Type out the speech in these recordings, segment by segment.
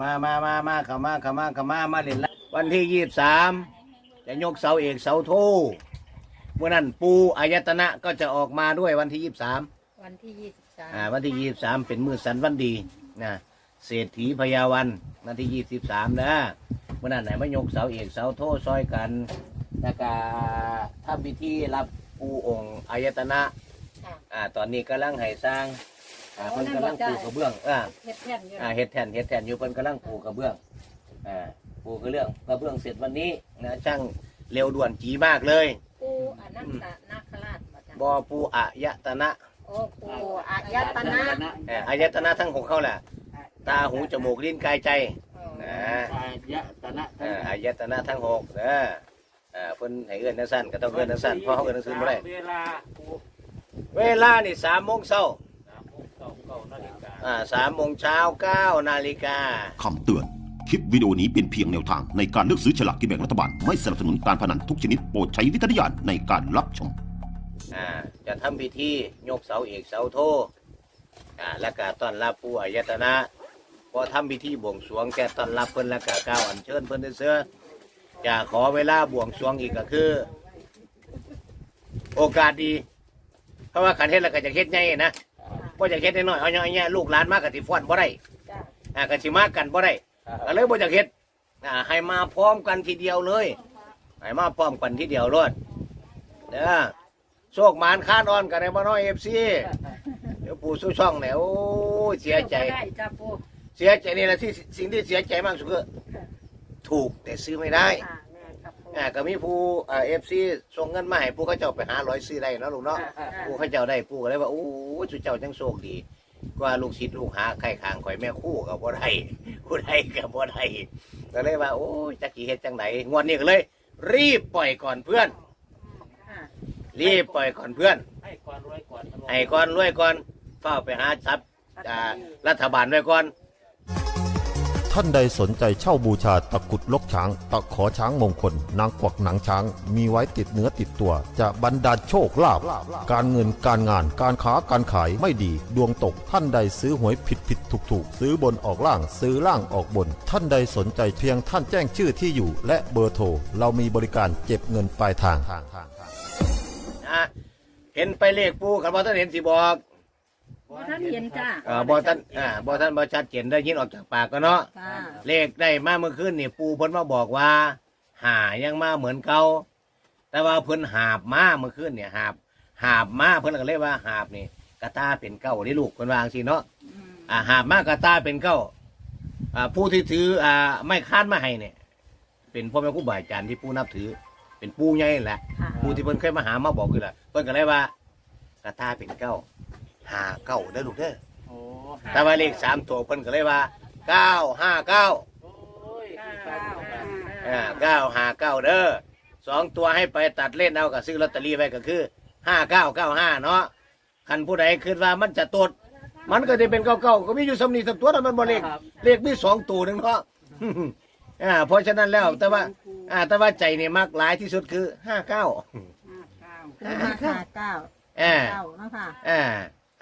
มามามามาเข้ามาเข้ามาเข้ามามาเล่นละวันที่ยี่สามจะยกเสาเอกเสาโทเมื่อนั้นปูอายตนะก็จะออกมาด้วยวันที่ยี่สามวันที่ยี่สิบสามอ่าวันที่ยี่สามเป็นมือสันวันดีนะเศรษฐีพยาวันวันที่ยี่สิบสามนะเมื่อนั้นไหนมายกเสาเอกเสาโทซอยกันแล้วก็ทำพิธีรับปูองค์อายตนะค่ะอ่าตอนนี้กำลังให้สร้าง อ่าเพิ่นกำลังปูกระเบื้องอ่าเฮ็ดแท่นอยู่อ่าเฮ็ดแทนเฮ็ดแทนอยู่เพิ่นกำลังปูกระเบื้องอ่าปูกระเรื่องกระเบื้องเสร็จวันนี้นะช่างเร็วด่วนจีมากเลยปูอนันตนาคราชบ่จ้ะบอปูอายตนะโอ้ปูอายตนะเอ่ออายตนะทั้งหกเข้าแหละตาหูจมูกลิ้นกายใจอ๋อนะอายตนะเอ่ออายตนะทั้งหกเด้อเอ่อเพิ่นให้เอื้อนนัสั้นก็ต้องเอื้อนนัสั้นเพราะเขาเอื้อนนัสั้นบ่ได้เวลา เวลานี่สามโมงเช้า อ่าสามโมงเช้าเก้านาฬิกา คำเตือน คลิปวิดีโอนี้เป็นเพียงแนวทางในการเลือกซื้อฉลากกินแบ่งรัฐบาล ไม่สนับสนุนการพนันทุกชนิดโปรดใช้วิจารณญาณในการรับชม อ่าจะทำพิธียกเสาเอกเสาโทอ่าแล้วก็ต้อนรับผู้อายตนะพอทำพิธีบวงสรวงแก่ต้อนรับเพิ่นแล้วก็กล่าวอัญเชิญเพิ่นเสื้อๆจะขอเวลาบวงสรวงอีกก็คือ โอกาสดี เพราะว่าขันเฮ็ดแล้วก็จะเฮ็ดใหญ่นะ บ่จะเฮ็ดน้อยๆเอาอย่างเงี้ยลูกหลานมากก็สิฟ้อนบ่ได้จ้ะอ่าก็สิมากันบ่ได้ก็เลยบ่จะเฮ็ดอ่าให้มาพร้อมกันทีเดียวเลยให้มาพร้อมกันทีเดียวรอดเด้อโชคหมานค้านอ่อนกันในบ่น้อย FC เดี๋ยวปู่สู้ช่องเนี่ยโอ้ยเสียใจก็ได้จ้ะปูเสียใจนี่แหละที่สิ่งที่เสียใจมากสุดคือถูกแต่ซื้อไม่ได้ ค่ะแม่ครับปู อ่าก็มีผู้อ่าเอฟซีส่งเงินมาให้ผู้เขาเจ้าไปหาร้อยซื้อได้เนาะลูกเนาะผู้เขาเจ้าได้ผู้ก็เลยว่าโอ้ยสุเจ้าจังโชคดี กว่าลูกศิษย์ลูกหาใครข้างข่อยแม่คู่กับบ่ได้ผู้ใดกับบ่ได้ก็เลยว่า โอ้ยจักกี่เฮ็ดจังไหนงวดนี้ก็เลย รีบปล่อยก่อนเพื่อน ค่ะรีบปล่อยก่อนเพื่อน ให้ก่อนรวยก่อนให้ก่อนรวยก่อนเฝ้าไปหาทรัพย์อ่ารัฐบาลไว้ก่อน ท่านใดสนใจเช่าบูชาตะกุดลกช้าง ตะขอช้างมงคล นางกวักหนังช้าง มีไว้ติดเนื้อติดตัว จะบรรดาลโชคลาภการเงินการงานการค้าการขายไม่ดี ดวงตกท่านใดซื้อหวยผิดผิดถูกถูกซื้อบนออกล่างซื้อล่างออกบน ท่านใดสนใจเพียงท่านแจ้งชื่อที่อยู่ และเบอร์โทรเรามีบริการเก็บเงินปลายทางนะเห็นไปเลขปูกันบ่ท่านเห็นสิบอก บ่ท่านเห็นจ้ะอ่าบ่ท่านอ่าบ่ท่านบ่ชัดเจนได้ยินออกจากปากก็เนาะค่ะเลขได้มาเมื่อคืนนี่ปูเพิ่นมาบอกว่า หายังมาเหมือนเก่าแต่ว่าเพิ่นหาบมาเมื่อคืนเนี่ยหาบหาบมาเพิ่นก็เลยว่าหาบนี่กระตาเป็นเก้าได้ลูกเพิ่นว่าจังซี่เนาะอ่าหาบมากระตาเป็นเก้าอ่าผู้ที่ถืออ่าไม่ค้านมาให้เนี่ย เป็นพ่อแม่ครูบาอาจารย์ที่ปูนับถือ เป็นปูใหญ่นั่นแหละ ค่ะ ผู้ที่เพิ่นเคยมาหามาบอกคือล่ะเพิ่นก็เลยว่ากระตาเป็นเก้า หาเก้าเด้อลูกเด้อโอ้แต่ว่าเลขสามตัวเพิ่นก็เลยว่าเก้าห้าเก้าโอ้ยอ่าเก้าห้าเก้าเด้อสองตัวให้ไปตัดเล่นเอากับซื้อลอตเตอรี่ไว้ก็คือห้าเก้าเก้าห้าเนาะคันผู้ใดคิดว่ามันจะตด มันก็จะเป็นเก้าเก้าก็มีอยู่สำนีสักตัวแต่มันบ่เลขเลขมีสองตัวหนึ่งเนาะ อ่า เพราะฉะนั้นแล้วแต่ว่า อ่า แต่ว่าใจนี่มากหลายที่สุดคือห้าเก้า ห้าเก้าเก้าอ่า เก้าเนาะค่ะอ่า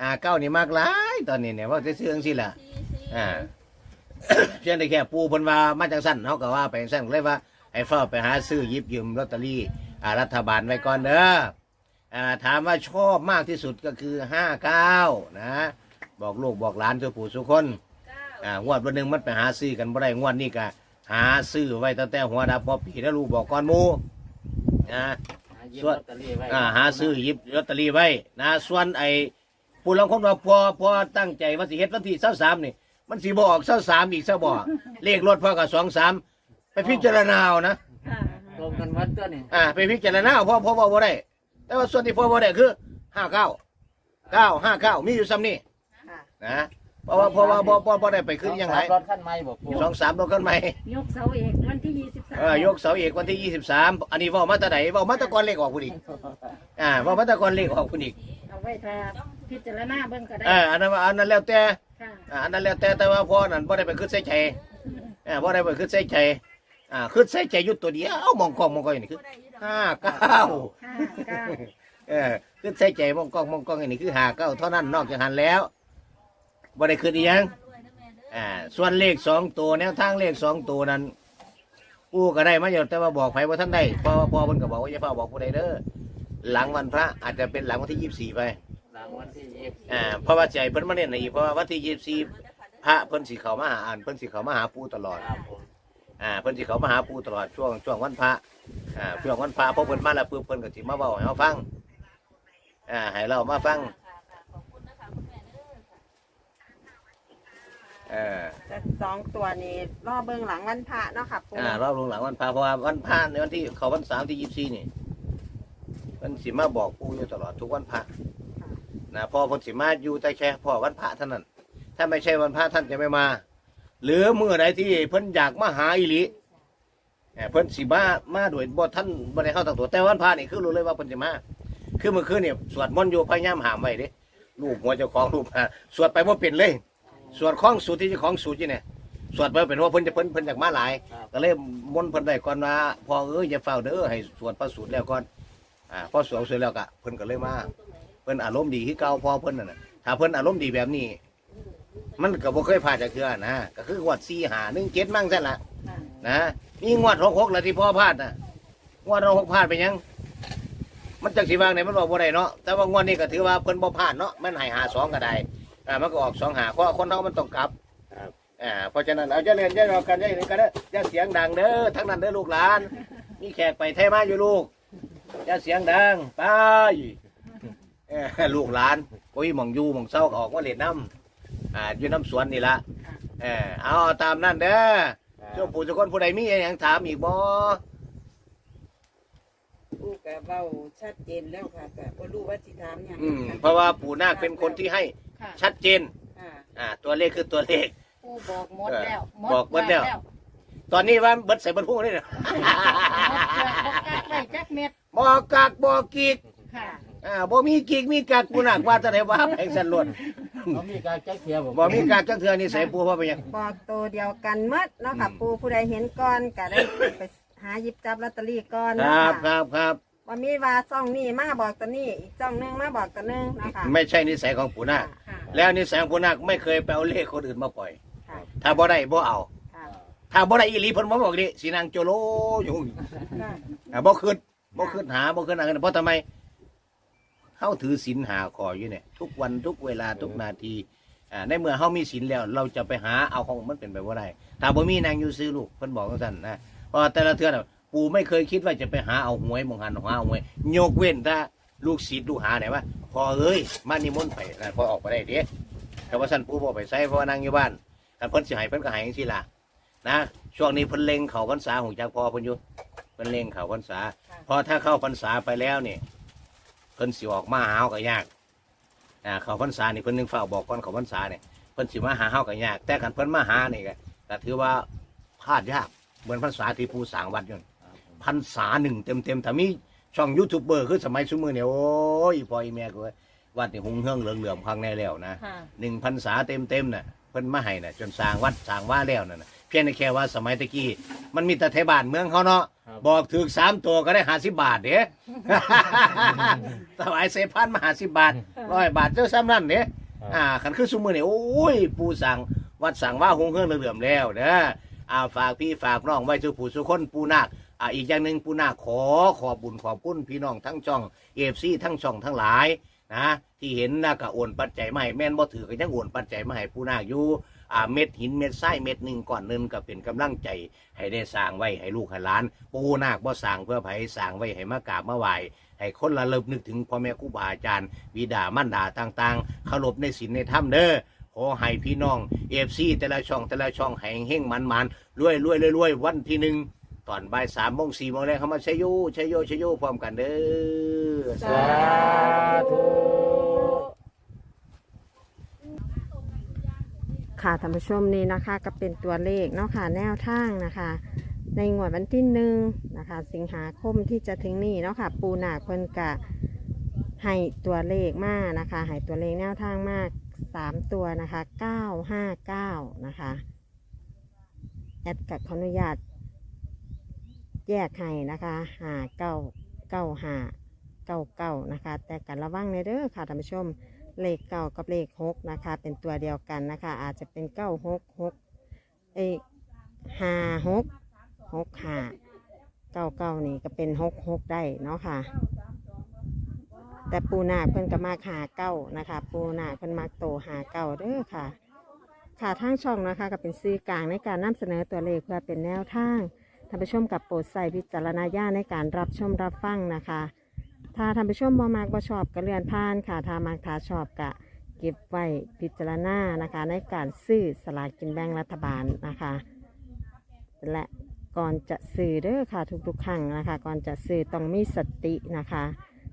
ห้าเก้านี่มากหลายตอนนี้เนี่ยว่าจะซื้อจังซี่ล่ะ อ่าเพียงแต่แค่ปูเพิ่นว่ามาจังสั้นเขาก็ว่าไปจังสั้นเลยว่าให้เฝ้าไปหาซื้อหยิบยืมลอตเตอรี่อ่ารัฐบาลไว้ก่อนเด้ออ่าถามว่าชอบมากที่สุดก็คือห้าเก้านะ บอกลูกบอกหลานทุกผู้ทุกคนอ่างวดวันหนึ่งมันไปหาซื้อกันบ่ได้งวดนี้ก็หาซื้อไว้ตั้งแต่หัวดับพอปีแล้วลูกบอกก่อนหมูนะส่วนลอตเตอรี่ไว้อ่าหาซื้อหยิบลอตเตอรี่ไว้นะส่วนไอ้ ผู้ลางคนว่าพอพอตั้งใจว่าสิเฮ็ดวันที่เสาสามนี่ มันสิบออกเสาสามอีกเสาบ่เลขรถพ่อกับสองสามไปพิจารณาเอานะค่ะตรงกันวัดตัวนี่อ่าไปพิจารณาเอาพ่อพ่อบอกว่าได้ แต่ว่าส่วนที่พ่อบอกได้คือห้าเก้าเก้าห้าเก้ามีอยู่ซ้ำนี่ค่ะนะเพราะว่าเพราะว่าบ่บ่บ่ได้ไปขึ้นอยังไงรถขั้นไม่บอกปูสองสามรถกันใหม่ยกเสาเอกวันที่ยี่สิบสามเออยกเสาเอกวันที่ยี่สิบสามอันนี้เว่ามาแตะไหนว่ามาแตะกอนเลขออกพุ่นอีกอ่าเว่ามาแตะกอนเลขออกพุ่นอีกเอา ไว้ถ้าพิจารณาเบิ่งก็ได้เอออันนั้นว่าอันนั้นแล้วแต่ค่ะอ่าอันนั้นแล้วแต่แต่ว่าพ่อนั่นบ่ได้ไปขึ้นใส่ใจเออบ่ได้ไปขึ้นใส่ใจอ่าขึ้นใส่ใจอยุดตัวเดียวเอามองกล้องมองกล้องอย่างนี้คือห้าเก้าห้าเก้าเออขึ้นใส่ใจมองกล้องมองกล้องอย่างนี้คือห้าเก้าเท่านั้นนอกจากหันแล้วบ่ได้ขึ้นอีหยังอ่าส่วนเลขสองตัวแนวทางเลขสองตัวนั้นปู่ก็ได้มาอยู่แต่ว่าบอกไผว่าท่านได้เพอพอเพิ่นก็บอกว่าอย่าเฝ้าบอกผู้ใดเด้อ หลังวันพระอาจจะเป็นหลังวันที่ยี่สิบสี่ไป หลังวันที่ยี่สิบอ่าเพราะว่าใจเพิ่นมาเน้นในอีกเพราะว่าวันที่ยี่สิบสี่พระเพิ่นสิเขามาหาอ่านเพิ่นสิเขามาหาปู่ตลอดครับผมอ่าเพิ่นสิเขามาหาปู่ตลอดช่วงช่วงวันพระอ่าช่วงวันพระพอเพิ่นมาแล้วปุ๊บเพิ่นก็สิมาเว้าให้เราฟังอ่าให้เรามาฟังเออแต่สองตัวนี้รอเบื้องหลังวันพระเนาะค่ะปูอ่ารอบลงหลังวันพระเพราะว่าวันพระในวันที่เขาวันสามที่ยี่สิบสี่นี่เพิ่นสิมาบอกปู่อยู่ตลอดทุกวันพระนะพอเพิ่นสิมาอยู่แต่แค่พอวันพระเท่านั้น ถ้าไม่ใช่วันพระท่านจะไม่มา หรือเมื่อใดที่เพิ่นอยากมาหาอีหลีเอ่อเพิ่นสิมามาโดยบ่ท่านบ่ได้เข้าตั้งตัวแต่วันพระนี่คือรู้เลยว่าเพิ่นสิมา คือเมื่อคืนเนี่ยสวดมนต์อยู่พยายามหามไว้เด้ลูกหัวเจ้าของลูกอ่าสวดไปบ่เป็นเลย สวดคล้องสูตรที่เจ้าของสูตรนี่เนี่ยสวดไปบ่เป็นว่าเพิ่นจะเพิ่นเพิ่นอยากมาหลาย ก็เลยมนต์เพิ่นได้ก่อนว่าพอเอ้ยอย่าเฝ้าเด้อให้สวดพระสูตรแล้วก่อน อ่าพอสวดเสร็จแล้วก็เพิ่นก็เลยมาเพิ่นอารมณ์ดีคือเก่าพอเพิ่นนั่นน่ะถ้าเพิ่นอารมณ์ดีแบบนี้ มันก็บ่เคยพลาดจากเทื่อนะก็คืองวด4 5 1 7มั่งซั่นล่ะนะมีงวด6 6ละที่พ่อพลาดน่ะงวด6พลาดไปยัง มันจักสิวางไหนมันบอกบ่ได้เนาะแต่ว่างวดนี้ก็ถือว่าเพิ่นบ่พลาดเนาะมันให้หาสองก็ได้อ่ามันก็ออกสองหาเพราะคนเรามันต้องกลับอ่าเพราะฉะนั้นเอาเจะเรียนเจะรอกันเจะเห็นกันเด้ออย่าเสียงดังเด้อทั้งนั้นเด้อลูกหลานมีแขกไปไทยมาอยู่ลูก อย่าเสียงดังไปเอ้อลูกหลานโอ้ยหมองอยู่หมองเศร้าก็ออกมาเล่นน้ำอ่าอยู่น้ำสวนนี่ละเออเอาตามนั่นเด้อเจ้าปู่เจ้าคนผู้ใดมีอหย่างถามอีกบ่ปูกะเบ้าชัดเจนแล้วค่ะกะบ่รู้ว่าสิถามหยังอืมเพราะว่าปู่นาคเป็นคนที่ให้ค่ะชัดเจน ค่ะอ่าตัวเลขคือตัวเลข ปูบอกหมดแล้วบอกหมดแล้ว ตอนนี้ว่าเบิดใส่เบิดพุ่งนี่นะหมดแล้วบอกกักไว้จักเม็ดบอกกักบอกกีกค่ะอ่าบ่มีกิกมีกักปูนักว่าจะได้ว่าแพงสันล้วนเขามีการแจ้งเทียบผมบ่มีกักจังเทื่อนี่ใส่ปูเพราะไปหยังบอกตัวเดียวกันหมดเนาะค่ะอืมปูผู้ใดเห็นก่อนก็ได้ไปหาหยิบจับลอตเตอรี่ก่อนคเนาะรับคค่ะรับครับว่ามีว่าซ่องนี้มาบอกตัวนี้อีกซ่องหนึงมาบอกตัวหนึงเนาะค่ะไม่ใช่นิสัยของปูนาคค่ะแล้วนิสัยของปูนาคไม่เคยไปเอาเลขคนอื่นมาปล่อย ค่ะถ้าบ่ได้บ่เอาค่ะ ถ้าบ่ได้อีหลีเพิ่นบ่บอกดิสินางโจโลอยู่ค่ะอ่าบ่ขึ้นบ่ขึ้นหาบ่ขึ้นหากันเพราะทำไมเฮาถือศีลหาขออยู่เนี่ยทุกวันทุกเวลาทุกนาทีอ่าในเมื่อเฮามีศีลแล้ว เราจะไปหาเอาของมันเป็นไปบ่ได้ถ้าบ่มีนางอยู่ซื้อลูกเพิ่นบอกจังซั่นนะเพราะว่าแต่ละเทื่อน่ะปู่ไม่เคยคิดว่าจะไปหาเอาหวยมงหันหาเอาหวยยกเว้นถ้าลูกศิษย์ลูกหาไหนว่าพอเอ้ยมานิมนต์ไปนะพอออกไปได้เด้แต่ว่าซั่นปู่บ่ไปใส่เพราะว่านางอยู่บ้านถ้าเพิ่นสิให้เพิ่นก็ให้จังซี่ล่ะ นะช่วงนี้เพิ่นเล็งเข้าพรรษาของจักพอเพิ่นอยู่เพิ่นเล็งเข้าพรรษาพอถ้าเข้าพรรษาไปแล้วเนี่ยเพิ่นสิออกมาหาเฮาก็ยากอ่าเข้าพรรษานี่เพิ่นนึงเฝ้าบอกก่อนเข้าพรรษาเนี่ยเพิ่นสิมาหาเฮาก็ยาก แต่กันเพิ่นมาหานี่ก็ก็ถือว่าพลาดยากเหมือนพรรษาที่ผู้สร้างวัดอยู่พรรษาหนึ่งเต็มเต็มๆถ้ามีช่องยูทูบเบอร์คือสมัยซุมือเนี่ยโอ้ยพ่ออีแม่ก็ว่าวัดนี่หงเฮืองเหลืองเหลือมพังแน่แล้วนะค่ะหนึ่งพรรษาเต็มเต็มๆน่ะเพิ่นมาให้น่ะจนสร้างวัดสร้างว่าแล้วนั่นน่ะเพียงแต่แค่ว่าสมัยตะกี้มันมีแต่ไทยบ้านเมืองเขาเนาะบอกถึงสามตัวก็ได้ห้าสิบบาทเด้ ถวายเศษพันมาห้าสิบบาทร้อยบาทเจ้าซ้ำนั่นเด้อ่าขันขึ้นสมือเนี่ยโอ้ย ปูสั่งวัดสั่งว่าหงเครื่องเหลื่อมๆแล้วเด้ออ่าฝากพี่ฝากน้องไว้สู่ผู้สุคนปูนาคอ่าอีกอย่างหนึ่งปูนาคขอขอบบุญขอบคุณพี่น้องทั้งช่องเอฟซีทั้งช่องทั้งหลาย นะที่เห็นนะก็โอนปัจจัยมาให้แม่นบ่ถือก็ยังโอนปัจจัยมาให้ปูนาคอยู่ อ่าเม็ดหินเม็ดทรายเม็ดหนึ่งก่อนหนึงก็เป็นกำลังใจให้ได้สร้างไว้ให้ลูกให้หลานปูนาคบ่สร้างเพื่อไผสร้างไว้ให้มากราบมาไหว้ให้คนละเลิบนึกถึงพ่อแม่ครูบาอาจารย์วิดามารดาต่างๆเคารพในศีลในธรรมเด้อขอให้พี่น้องเอฟซีแต่ละช่องแต่ละช่องแห่งเฮงมันมันรวยรวยรวยรวยวันที่หนึ่งตอนบ่ายสามโมงสี่โมงแรกเขามาใช้โยใช้โยใช้โยพร้อมกันเด้อ สาธุ ค่ะท่านผู้ชมนี่นะคะก็เป็นตัวเลขเนาะค่ะแนวทางนะคะ ในงวดวันที่หนึ่งนะคะ สิงหาคมที่จะถึงนี้เนาะค่ะ ปูนาคเพิ่นกะให้ตัวเลขมากนะคะให้ตัวเลขแนวทางมากสามตัวนะคะเก้าห้าเก้านะคะแอดกับขออนุญาต แยกให้นะคะหาเก้าเก้าหาเก้าเก้านะคะ แต่กันระวังในเด้อค่ะท่านผู้ชม เลขเก้ากับเลขหกนะคะ เป็นตัวเดียวกันนะคะ อาจจะเป็นเก้าหกหกเอ้ห้าหกหกห้าเก้าเก้านี่ก็เป็นหกหกได้เนาะค่ะ แต่ปูนาเพิ่นก็มาหาเก้านะคะ ปูนาเพิ่นมาโตหาเก้าเด้อค่ะ ค่ะทางช่องนะคะก็เป็นสื่อกลางในการนำเสนอตัวเลขเพื่อเป็นแนวทางท่านผู้ชมกับโปรดใส่วิจารณญาณในการรับชมรับฟังนะคะ ถ้าท่านผู้ชมบ่มากบ่ชอบก็เลื่อนผ่านค่ะถ้ามากถ้าชอบก็เก็บไว้พิจารณานะคะ ในการซื้อสลากกินแบ่งรัฐบาลนะคะ และก่อนจะซื้อเด้อค่ะ ทุกๆครั้งนะคะ ก่อนจะซื้อต้องมีสตินะคะ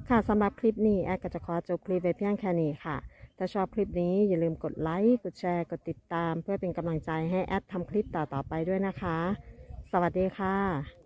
ค่ะสำหรับคลิปนี้แอดก็จะขอจบคลิปไว้เพียงแค่นี้ค่ะ ถ้าชอบคลิปนี้อย่าลืมกดไลค์กดแชร์กดติดตาม เพื่อเป็นกำลังใจให้แอดทำคลิปต่อๆไปด้วยนะคะ สวัสดีค่ะ